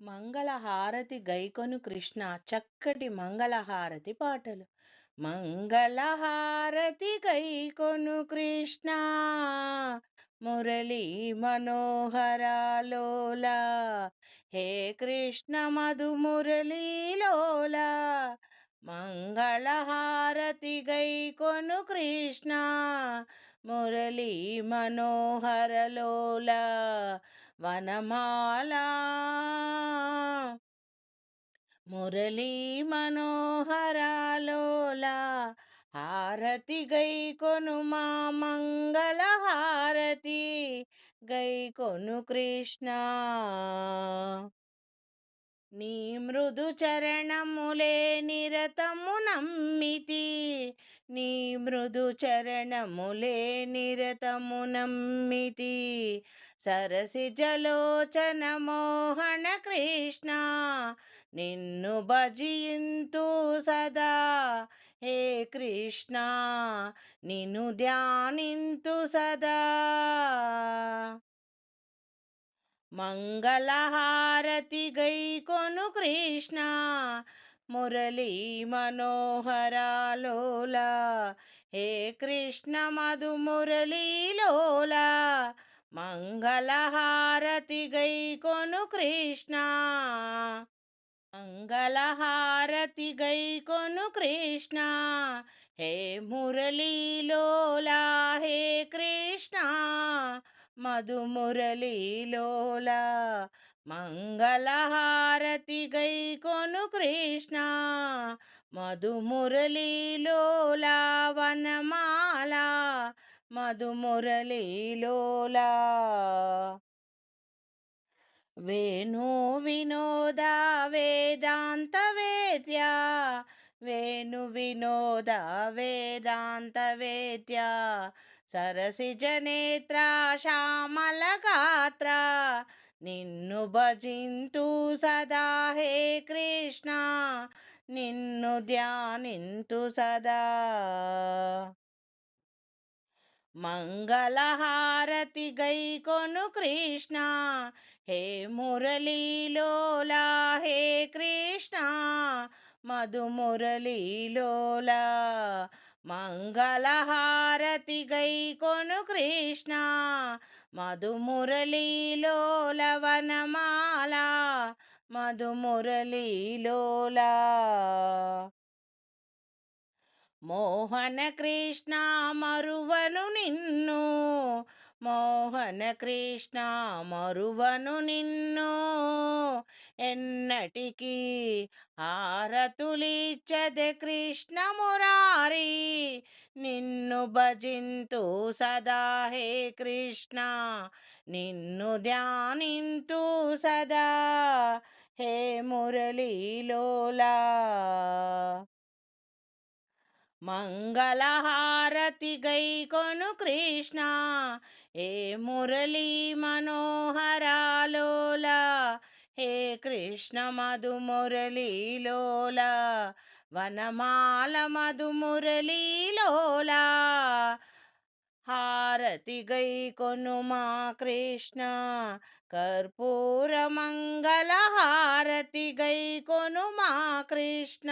మంగళహారతి గైకొను కృష్ణ చక్కటి మంగళహారతి పాటలు. మంగళహారతి గైకొను కృష్ణ మురళీ మనోహరాలోల హే కృష్ణ మధు మురళీలోల మంగళహారతి గైకొను కృష్ణ మురళీ మనోహరలోల వనమాలా. మురళీ మనోహరాలోలా హారతి గై కొను మా మంగళ హారతి గై కొను కృష్ణ. నీ మృదు చరణములే నిరతము నమ్మితి. నీ మృదు చరణములే నిరతము నమ్మితి. సరసి జలోచన మోహన కృష్ణ నిన్ను భజింతు సదా. హే కృష్ణ నిన్ను ధ్యానింతు సదా. మంగళహారతి గై కొను కృష్ణ మురళీ మనోహరాలోల. హే కృష్ణ మధు మురళీలోల మంగళహారతి గై కొను కృష్ణ. మంగళహారతి గై కొను కృష్ణ. హే మురళీలోలా హే కృష్ణ. మధుమురళీలోలా మంగళహారతి గై కొను కృష్ణ. మధుమురళీలోలా వనమాలా మధుమురళీలోలా. వేణు వినోద వేదాంత వేద్య. వేణు వినోద వేదాంత వేద్య. సరసిజనేత్ర శ్యామల గాత్ర. నిన్ను భజింతు సదా హే కృష్ణ. నిన్ను ధ్యానింతు సదా. మంగళహారతి గైకొను కృష్ణ. హే మురళీలోలా హే కృష్ణ. మధుమురళీలోలా మంగళహారతి గైకొను కృష్ణ. మధుమురళీలోల వనమాల. మధుమురళీలోల. మోహన కృష్ణ మరువను నిన్ను మోహన కృష్ణ మరువను నిన్ను ఎన్నటికీ హారతులిచ్చదే కృష్ణ మురారి. నిన్ను భజింతు సదా హే కృష్ణ నిన్ను ధ్యానింతు సదా హే మురళీలోలా. మంగళహారతి గై కొను కృష్ణ ఏ మురళీ మనోహరాలోల హే కృష్ణ మధు మురళీలోల వనమాల మధు మురళీలోల హారతి గై కొను మా కృష్ణ కర్పూర మంగళ హారతి గై కొను మా కృష్ణ.